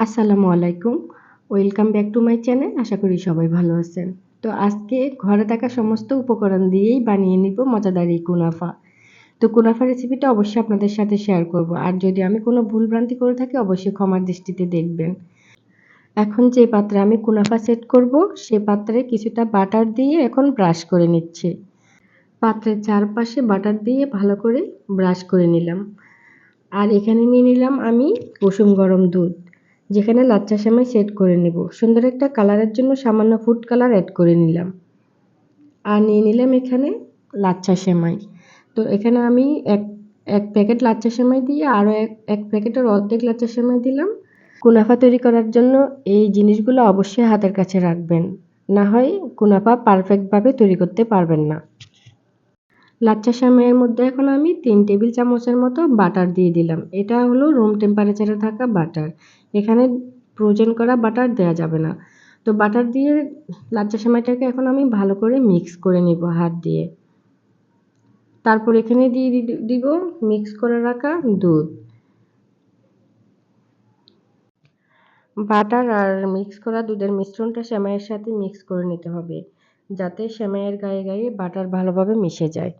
আসসালামু আলাইকুম। Welcome back to my channel আশা করি সবাই ভালো আছেন। তো আজকে ঘরে থাকা সমস্ত উপকরণ দিয়েই বানিয়ে নিব মজাদার এই কুনাফা। তো কুনাফা রেসিপিটা অবশ্যই আপনাদের সাথে শেয়ার করব। আর যদি আমি কোনো ভুল ভ্রান্তি করে থাকি, অবশ্যই ক্ষমার দৃষ্টিতে দেখবেন। এখন যে পাত্রে আমি কুনাফা সেট করব, সে পাত্রে কিছুটা বাটার দিয়ে এখন ব্রাশ করে নিচ্ছি। পাত্রের চারপাশে বাটার দিয়ে ভালো করে ব্রাশ করে নিলাম। আর এখানে নিয়ে নিলাম আমি কুসুম গরম দুধ। যেখানে লাচ্চা সেমাই সেট করে নেব। সুন্দর একটা কালারের জন্য সামান্য ফুড কালার অ্যাড করে নিলাম। আর নিয়ে নিলাম এখানে লাচ্চা সেমাই। তো এখানে আমি এক এক প্যাকেট লাচ্চা সেমাই দিয়ে আরও এক এক প্যাকেটের অর্ধেক লাচ্চা সেমাই দিলাম। কুনাফা তৈরি করার জন্য এই জিনিসগুলো অবশ্যই হাতের কাছে রাখবেন। না হয় কুনাফা পারফেক্টভাবে তৈরি করতে পারবেন না। লাচ্চা সেমাইয়ের মধ্যে এখন আমি তিন টেবিল চামচের মতো বাটার দিয়ে দিলাম। এটা হলো রুম টেম্পারেচারে থাকা বাটার। এখানে ফ্রোজেন করা বাটার দেওয়া যাবে না। তো বাটার দিয়ে লাচ্চা সেমাইটাকে এখন আমি ভালো করে মিক্স করে নিব হাত দিয়ে। তারপর এখানে দিয়ে দিব মিক্স করে রাখা দুধ। বাটার আর মিক্স করা দুধের মিশ্রণটা সেমাইয়ের সাথে মিক্স করে নিতে হবে, যাতে সেমাইয়ের গায়ে গায়ে বাটার ভালোভাবে মিশে যায়।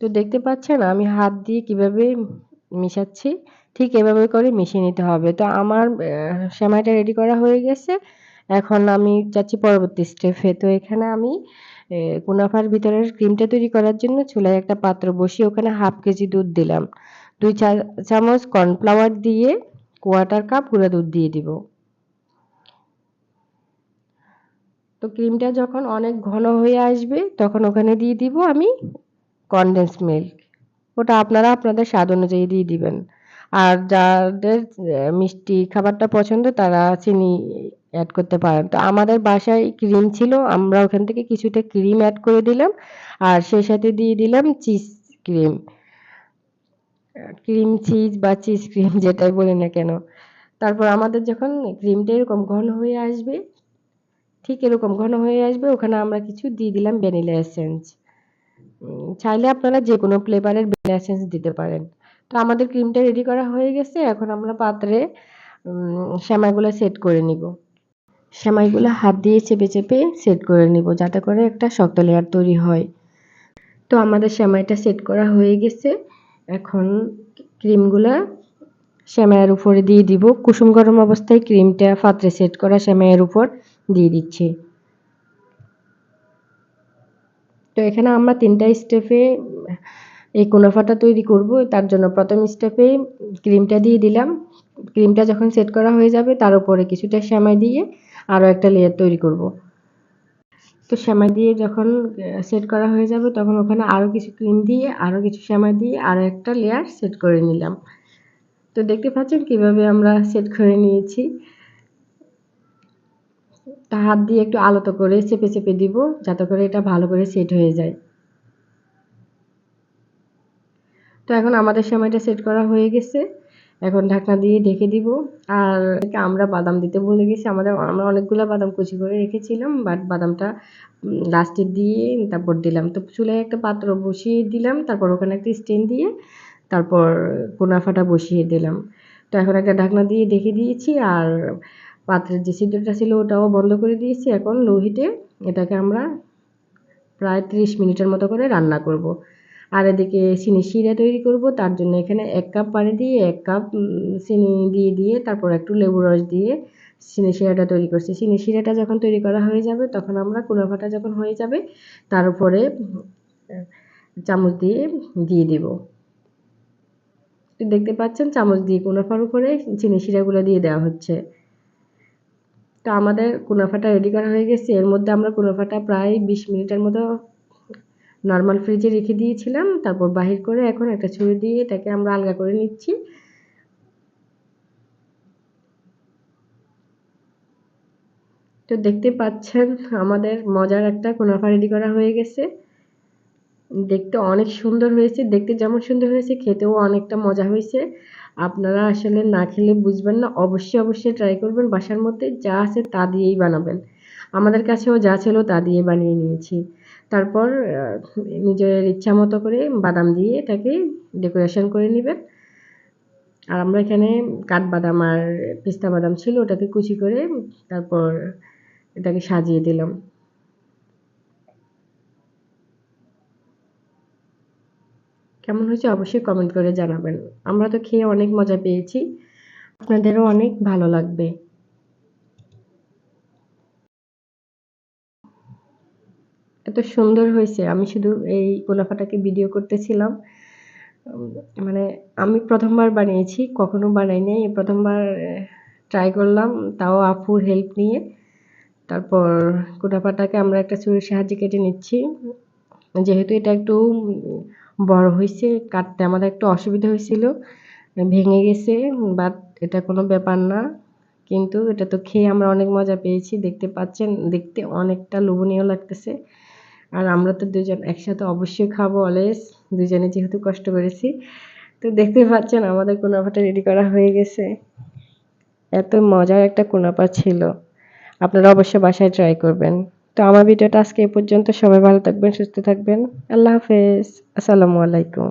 তো দেখতে পাচ্ছেন, আমি হাত দিয়ে কীভাবে মিশাচ্ছি, ঠিক এভাবে করে মিশিয়ে নিতে হবে। তো আমার সেমাইটা রেডি করা হয়ে গেছে। এখন আমি যাচ্ছি পরবর্তী স্টেপে তো এখানে আমি কুনাফার ভিতরের ক্রিমটা তৈরি করার জন্য চুলায় একটা পাত্র বসিয়ে ওখানে হাফ কেজি দুধ দিলাম। দুই চা, চামচ কর্নফ্লাওয়ার দিয়ে কোয়াটার কাপ গুঁড়া দুধ দিয়ে দিব। তো ক্রিমটা যখন অনেক ঘন হয়ে আসবে, তখন ওখানে দিয়ে দিব আমি কনডেন্স মিল্ক ওটা আপনারা আপনাদের স্বাদ অনুযায়ী দিয়ে দিবেন। আর যাদের মিষ্টি খাবারটা পছন্দ, তারা চিনি অ্যাড করতে পারেন। তো আমাদের বাসায় ক্রিম ছিল, আমরা ওখান থেকে কিছুটা ক্রিম অ্যাড করে দিলাম। আর সেই সাথে দিয়ে দিলাম চিজ ক্রিম ক্রিম চিজ বা চিজ ক্রিম যেটাই বলি না কেন। তারপর আমাদের যখন ক্রিমটা এরকম ঘন হয়ে আসবে, ঠিক এরকম ঘন হয়ে আসবে, ওখানে আমরা কিছু দিয়ে দিলাম ভ্যানিলা এসেন্স চাইলে আপনারা যে কোনো ফ্লেভারের ভ্যানিলা এসেন্স দিতে পারেন। তো আমাদের ক্রিমটা রেডি করা হয়ে গেছে, এখন আমরা পাত্রে শ্যামাইগুলো সেট করে নিব। শ্যামাইগুলো হাত দিয়ে চেপে চেপে সেট করে নিব, যাতে করে একটা শক্ত লেয়ার তৈরি হয়। তো আমাদের শ্যামাইটা সেট করা হয়ে গেছে। এখন ক্রিমগুলা সেমাইয়ের উপরে দিয়ে দিব। কুসুম গরম অবস্থায় ক্রিমটা পাত্রে সেট করা সেমাইয়ের উপর দিয়ে দিচ্ছি। তো এখানে আমরা তিনটা স্টেপে এই কুনাফাটা তৈরি করব। তার জন্য প্রথম স্টেপে ক্রিমটা দিয়ে দিলাম। ক্রিমটা যখন সেট করা হয়ে যাবে, তার উপরে কিছুটা সেমাই দিয়ে আরও একটা লেয়ার তৈরি করব। তো সেমাই দিয়ে যখন সেট করা হয়ে যাবে, তখন ওখানে আরও কিছু ক্রিম দিয়ে আরও কিছু সেমাই দিয়ে আরও একটা লেয়ার সেট করে নিলাম। তো দেখতে পাচ্ছেন কীভাবে আমরা সেট করে নিয়েছি। তা হাত দিয়ে একটু আলতো করে চেপে চেপে দিব, যাতে করে এটা ভালো করে সেট হয়ে যায়। তো এখন আমাদের সময়টা সেট করা হয়ে গেছে। এখন ঢাকনা দিয়ে ঢেকে দিব। আর আমরা বাদাম দিতে ভুলে গেছি। আমাদের, আমরা অনেকগুলো বাদাম কুচি করে রেখেছিলাম বাট বাদামটা লাস্টে দিয়ে তারপর দিলাম। তো চুলায় একটা পাত্র বসিয়ে দিলাম, তারপর ওখানে একটা স্ট্যান্ড দিয়ে তারপর কোনাফাটা বসিয়ে দিলাম। তো এখন একটা ঢাকনা দিয়ে ঢেকে দিয়েছি। আর পাত্রের যে সিদ্ধটা ছিল ওটাও বন্ধ করে দিয়েছি। এখন লো হিটে এটাকে আমরা প্রায় ত্রিশ মিনিটের মতো করে রান্না করব। আর এদিকে চিনি শিরা তৈরি করব, তার জন্য এখানে এক কাপ পানি দিয়ে, এক কাপ চিনি দিয়ে দিয়ে তারপর একটু লেবু রস দিয়ে চিনি শিরাটা তৈরি করছি। চিনি শিরাটা যখন তৈরি করা হয়ে যাবে, তখন আমরা কুনাফাটা যখন হয়ে যাবে, তার উপরে চামচ দিয়ে দিয়ে দিব। দেখতে পাচ্ছেন, চামচ দিয়ে কুনাফার উপরে চিনি শিরাগুলো দিয়ে দেওয়া হচ্ছে। তো আমাদের কুনাফাটা রেডি করা হয়ে গেছে। এর মধ্যে আমরা কুনাফাটা প্রায় বিশ মিনিটের মতো নর্মাল ফ্রিজে রেখে দিয়েছিলাম। তারপর বাহির করে এখন একটা ছুরি দিয়ে এটাকে আমরা আলগা করে নিচ্ছি। তো দেখতে পাচ্ছেন, আমাদের মজার একটা কুনাফা রেডি করা হয়ে গেছে। দেখতে অনেক সুন্দর হয়েছে। দেখতে যেমন সুন্দর হয়েছে, খেতেও অনেকটা মজা হয়েছে। আপনারা আসলে না খেলে বুঝবেন না, অবশ্যই অবশ্যই ট্রাই করবেন, বাসার মধ্যে যা আছে তা দিয়েই বানাবেন। আমাদের কাছেও যা ছিল তা দিয়ে বানিয়ে নিয়েছি। তারপর নিজের ইচ্ছা মতো করে বাদাম দিয়ে এটাকে ডেকোরেশন করে নেবেন। আর আমরা এখানে কাঠবাদাম আর পিস্তা বাদাম ছিল, ওটাকে কুচি করে তারপর এটাকে সাজিয়ে দিলাম। কেমন হয়েছে অবশ্যই কমেন্ট করে জানাবেন। আমরা তো খেয়ে অনেক মজা পেয়েছি। আপনাদেরও অনেক ভালো লাগবে। এত সুন্দর হয়েছে। আমি শুধু এই কুনাফাটাকে ভিডিও করতেছিলাম। মানে আমি প্রথমবার বানিয়েছি, কখনো বানাই নাই। প্রথমবার ট্রাই করলাম, তাও আফুর হেল্প নিয়ে। তারপর কুনাফাটাকে আমরা একটা চুরির সাহায্যে কেটে নিচ্ছি। যেহেতু এটা একটু বড় হয়েছে, কাটতে আমাদের একটু অসুবিধা হয়েছিল। ভেঙে গেছে বাট এটা কোনো ব্যাপার না। কিন্তু এটা তো খেয়ে আমরা অনেক মজা পেয়েছি, দেখতে পাচ্ছেন, দেখতে অনেকটা লোভনীয় লাগতেছে। আর আমরা তো দুজন একসাথে অবশ্যই খাব অলওয়েজ দুজনে যেহেতু কষ্ট করেছি। তো দেখতে পাচ্ছেন, আমাদের কোনাপাটা রেডি করা হয়ে গেছে। এত মজার একটা কোনাপা ছিল। আপনারা অবশ্যই বাসায় ট্রাই করবেন। তো আমার ভিডিওটা আজকে এ পর্যন্ত। সবাই ভালো থাকবেন, সুস্থ থাকবেন। আল্লাহ হাফেজ। আসসালামু আলাইকুম।